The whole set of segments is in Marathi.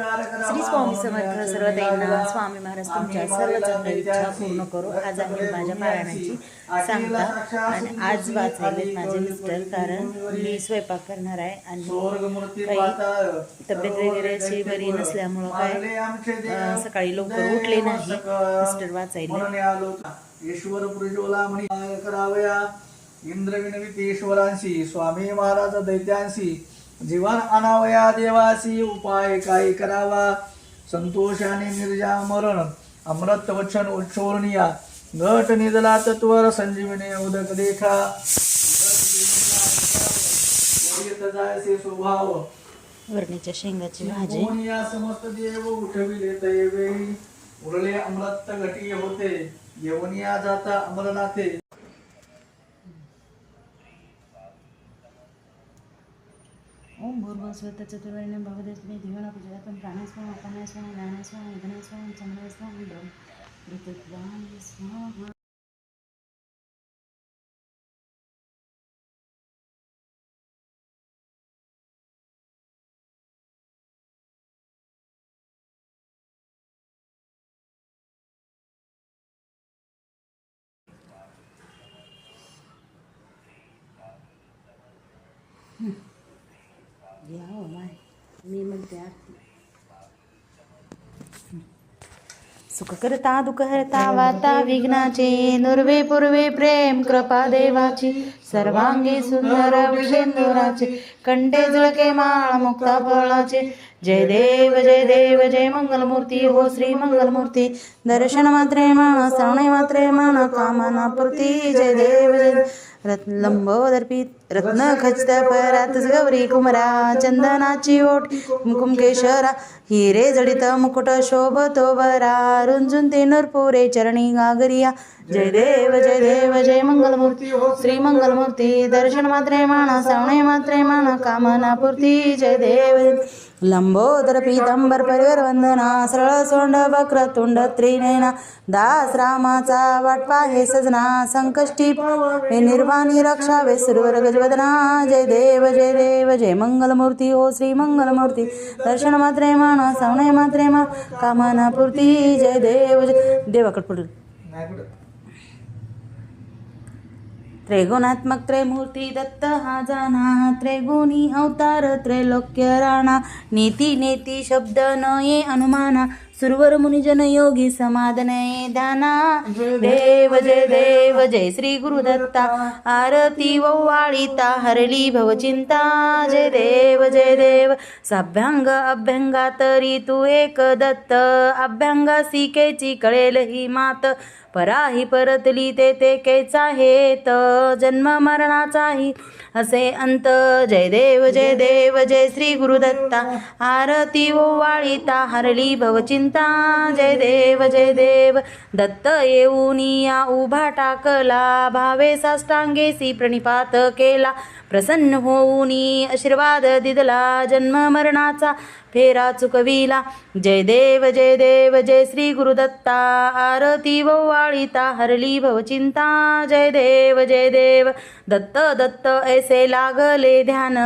श्री स्वामी समर्थ सर्व दैना स्वामी महाराज तुमच्या सर्व चांगल्या इच्छा पूर्ण करू. आज आहे माझ्या पारायणाची सांगता. आणि आज वाचायले माझे मिस्टर कारण मी स्वयंपाक करणार आहे आणि काही तब्येत वगैरे अशी बरी नसल्यामुळं काय सकाळी लवकर उठले नाही. मिस्टर वाचायले. ईश्वर प्रज्वला म्हणी करावया. इंद्र ईश्वरांशी स्वामी महाराज दैत्यांशी जीवन अनावया देवासी उपाय काय करावा? संतोषाने निर्जा मरण अमृत वचन उच्चोरणीया घट निजला तत्वर संजीवने उदक देखा. स्वभाव. वरणीच्या शेंगाची भाजी. समस्त देव उठविले दैवेळी उरले अमृत घटी होते. येऊन या जाता अमरनाथे. ઓમ ભૂર્ભસ્વત ચતુર્વર્ણ ભવદસ્મી ધીવણ ગુજરાતમ પ્રાણેશ્વર અપર્ણેશ્વર નાનેશ્વર વિઘ્નેશ્વર ચંદ્રેશ્વર બ્રહ્મ. સ્વાહા मी म्हणते आरती सुख करता दुःख हरता वाता विघ्नाचे नुर्वे पूर्वे प्रेम कृपा देवाची. सर्वांगी सुंदर विषेंदुराचे कंठे झळके माळ मुक्ता फळाचे. जय देव जय देव जय मंगलमूर्ती. हो श्री मंगलमूर्ती. दर्शन मात्रे मन श्रवणे मात्रे मन कामना पूर्ती. जय देव जय देव. रत्न लंबोदर रत्न खचित परात गौरी कुमरा चंदनाची ओट कुमकुम केशरा हिरे जडित मुकुट शोभतो बरा रुंजुन ते नरपुरे चरणी गागरिया जय देव जय देव जय मंगलमूर्ती। श्री मंगलमूर्ती दर्शन मात्रे माना सावणे मात्रे माना कामना पूर्ती जय देव। लंबोदर पीतंबर परिवर वंदना सरळ सोंड वक्र तुंड त्रिनेना दास रामाचा वाटपा हे सजना संकष्टी हे निर्वाणी रक्षावे सुरवर गजवदना। जय देव जय देव जय मंगलमूर्ती हो श्री मंगलमूर्ती। दर्शन मात्रे मान सवणे मात्रे मा कामना पूर्ती जय देव जय देवाकड पुढे। नाही त्रिगुणात्मक त्रैमूर्ती दत्त हा जाना त्रिगुणी अवतार त्रैलोक्य राणा नीती नेती शब्द न ये अनुमाना सुरवर मुनिजन योगी समाधनये दाना देव जय देव जय श्री गुरुदत्ता आरती वौवाळीता हरली भवचिंता जय देव जय देव साभ्यांग अभ्यंगा तरी तू एक दत्त. अभ्यंगा सिकेची कळेल ही मात. पराही परतली ते ते केचा हेत. जन्म मरणाचाही असे अंत. जय देव जय देव जय श्री गुरुदत्ता. आरती ओवाळीता हरली भवचिंता जय देव जय देव. दत्त येऊनिया उभा टाकला. भावे साष्टांगेसी प्रणिपात केला. प्रसन्न होऊनी आशीर्वाद दिदला जन्म मरणाचा फेरा चुकविला. जय देव जय देव जय श्री गुरुदत्ता. आरती ववाळीता हरली भवचिंता. जय देव जय देव. दत्त दत्त ऐसे लागले ध्यान.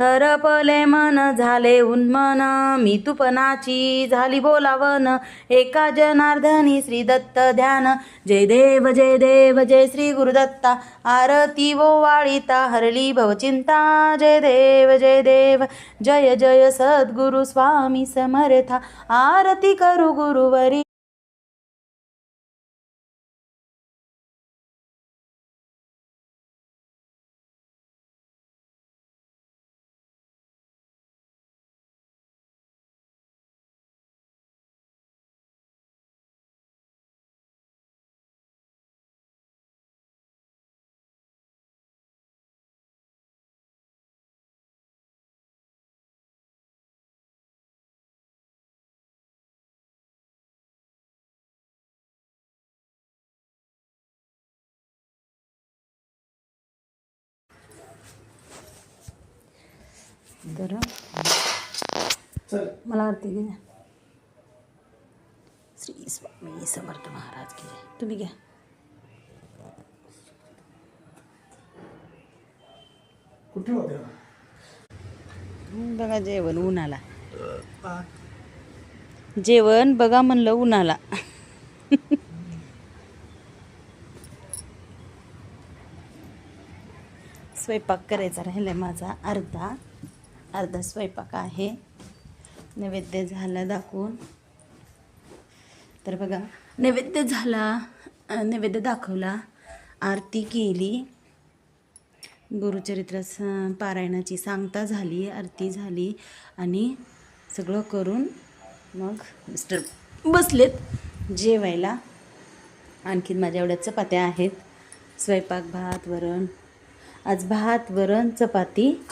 हरपले मन झाले उन्मन. मी तुपनाची झाली बोलावन एका जनार्दनी श्री दत्त ध्यान. जय देव जय देव जय श्री गुरुदत्ता. आरती वो वाळिता हरली भवचिंता जय देव जय देव. जय जय सद्गुरु स्वामी समर्था. आरती करू गुरुवरी. तर मला आरती घे श्री स्वामी समर्थ महाराज की. तुम्ही घ्या. कुठे होते बघा जेवण उन्हाला. जेवण बघा म्हणलं उन्हाला. स्वयंपाक करायचा राहिला माझा अर्धा. अर्धा स्वयंपाक आहे. नैवेद्य झाला दाखवून. तर बघा नैवेद्य झाला नैवेद्य दाखवला आरती केली. गुरुचरित्र स- पारायणाची सांगता झाली आरती झाली आणि सगळं करून मग मिस्टर बसलेत जेवायला. आणखीन माझ्या एवढ्या चपात्या आहेत. स्वयंपाक भात वरण. आज भात वरण चपाती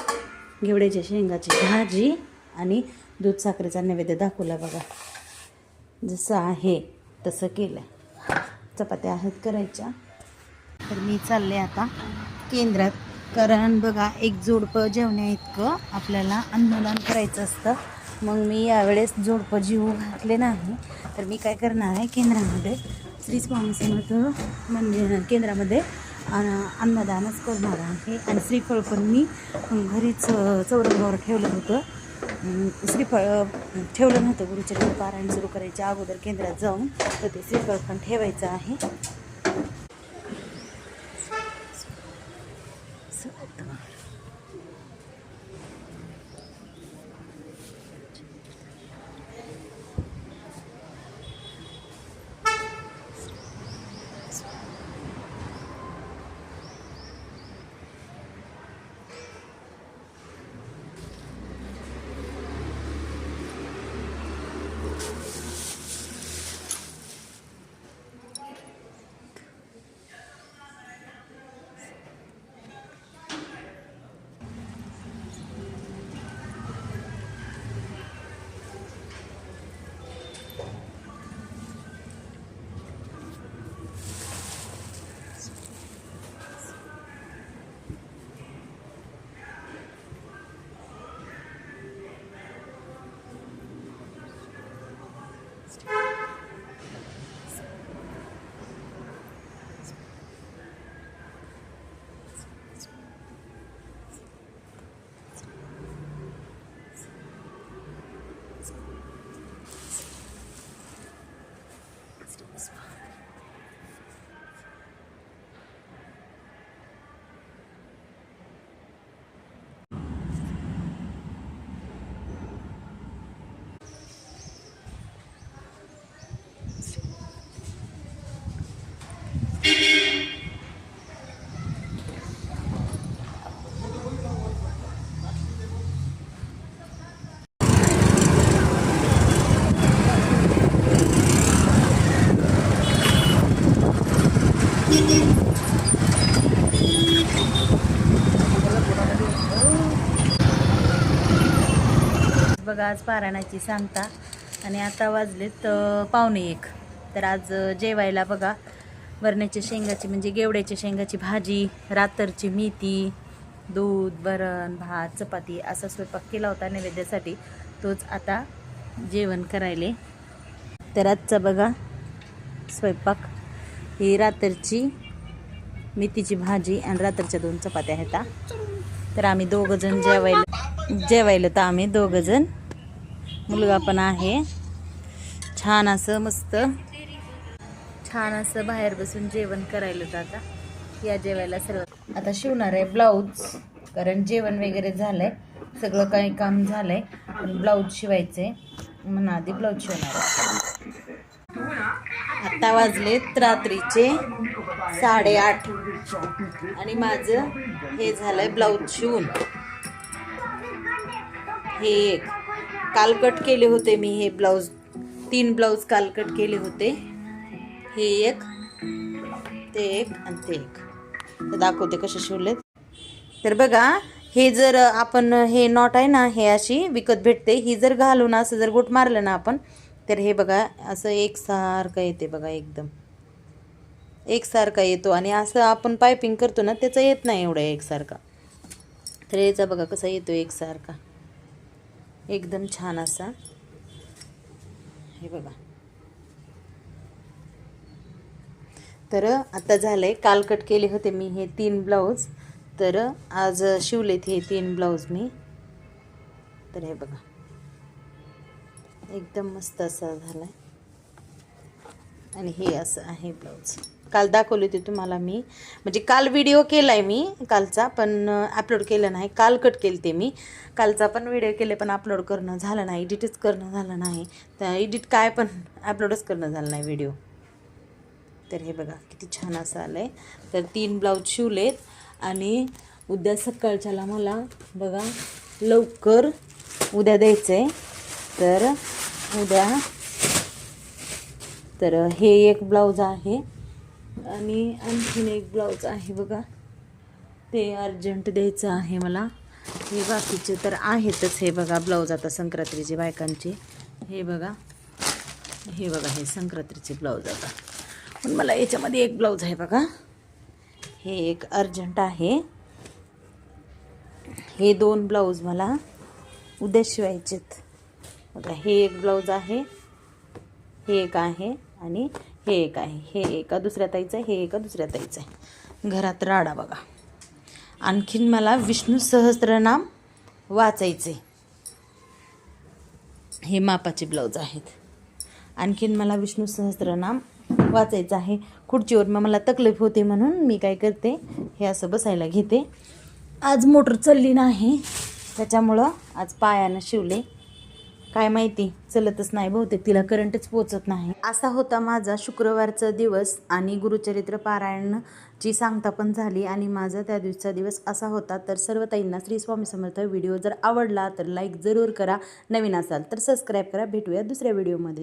घेवड्याच्या शेंगाची भाजी आणि दूध साखरेचा नैवेद्य दाखवला बघा. जसं आहे तसं केलं चपात्या आहेत करायच्या. तर मी चालले आता केंद्रात. कारण बघा एक जोडपं जेवण्या इतकं. आपल्याला अन्नदान करायचं असतं. मग मी यावेळेस जोडपं जीव घातले नाही. तर मी काय करणार आहे केंद्रामध्ये श्री स्वामी समर्थ म्हणजे केंद्रामध्ये अन्नदानच करणार आहे. आणि श्रीफळ पण मी घरीच चौरंगावर ठेवलं होतं. श्रीफळ ठेवलं नव्हतं. गुरुचरित्र पारायण सुरू करायच्या अगोदर केंद्रात जाऊन तर ते श्रीफळ पण ठेवायचं आहे. बघा आज पारायणाची सांगता. आणि आता वाजलेत पावणे एक. तर आज जेवायला बघा. वरण्याच्या शेंगाची म्हणजे गेवड्याच्या शेंगाची भाजी रातरची मेथी दूध वरण भात चपाती असा स्वयंपाक केला होता नैवेद्यासाठी. तोच आता जेवण करायले. तर आजचा बघा स्वयंपाक. ही रात्रची मेथीची भाजी आणि रात्रच्या दोन चपात्या आहेत तर आम्ही दोघं जण जेवायला जेवायला तर आम्ही दोघं जण. मुलगा पण आहे. छान असं मस्त. छान असं बाहेर बसून जेवण करायला होतं आता. या जेवायला सर्व आता शिवणार आहे ब्लाऊज कारण जेवण वगैरे झालंय. सगळं काही काम झालंय. पण ब्लाऊज शिवायचंय. म्हणून आधी ब्लाऊज शिवणार आहे. आत्ता वाजलेत रात्रीचे साडेआठ. आणि माझं हे झालंय ब्लाऊज शिवून. हे एक काल कट केले होते मी हे ब्लाऊज तीन ब्लाऊज काल कट केले होते. हे एक ते एक आणि ते एक. तर दाखवते कसे शिवलेत. तर बघा हे जर आपण हे नॉट आहे ना हे अशी विकत भेटते. ही जर घालून असं जर गोट मारलं ना आपण तर हे बघा असं एकसारखं येते बघा एकदम. एकसारखा येतो आणि असं आपण पायपिंग करतो ना त्याचा येत नाही एवढा एकसारखा. तर याचा बघा कसा येतो एकसारखा. एकदम छान असा. हे बघा. तर आता झालंय काल कट केले होते मी हे तीन ब्लाऊज. तर आज शिवलेत हे तीन ब्लाऊज मी. तर हे बघा. एकदम मस्त असा झाला आणि हे असं आहे ब्लाऊज. काल दाखवली होती तुम्हाला मी. म्हणजे काल व्हिडिओ केला आहे मी कालचा पण अपलोड केला नाही. काल कट केली ते मी. कालचा पण व्हिडिओ केले पण अपलोड करणं झालं नाही. एडिटच करणं झालं नाही. तर एडिट काय पण अपलोडच करणं झालं नाही व्हिडिओ तर हे बघा किती छान असं आलं आहे तर तीन ब्लाऊज शिवलेत. आणि उद्या सकाळच्याला मला बघा लवकर उद्या द्यायचं आहे तर उद्या तर हे एक ब्लाऊज आहे आणि आणखीन एक ब्लाऊज आहे बघा. ते अर्जंट द्यायचं आहे मला. हे बाकीचे तर आहेतच हे बघा ब्लाऊज आता संक्रांतीचे बायकांचे. हे बघा. हे बघा हे संक्रांतीचे ब्लाऊज आता. पण मला याच्यामध्ये एक ब्लाऊज आहे बघा. हे एक अर्जंट आहे. हे दोन ब्लाऊज मला उद्या शिवायचेत. बघा हे एक ब्लाऊज आहे हे एक आहे आणि हे एक आहे. हे एका दुसऱ्या ताईचं आहे हे एका दुसऱ्या ताईचं आहे. घरात राडा बघा. आणखीन मला विष्णू सहस्रनाम वाचायचे. हे मापाचे ब्लाऊज आहेत. आणखीन मला विष्णू सहस्रनाम वाचायचं आहे. खुर्चीवर मग मला तकलीफ होते म्हणून मी काय करते हे असं बसायला घेते. आज मोटर चालली नाही त्याच्यामुळं आज पायानं शिवले. काय माहिती? चलतच नाही बहुतेक तिला करंटच पोचत नाही. असा होता माझा शुक्रवारचा दिवस आणि गुरुचरित्र पारायणची सांगता पण झाली आणि माझा त्या दिवसाचा दिवस असा होता. तर सर्व ताईंना श्री स्वामी समर्थ व्हिडिओ जर आवडला तर लाईक जरूर करा. नवीन असाल तर सबस्क्राईब करा. भेटूया दुसऱ्या व्हिडिओमध्ये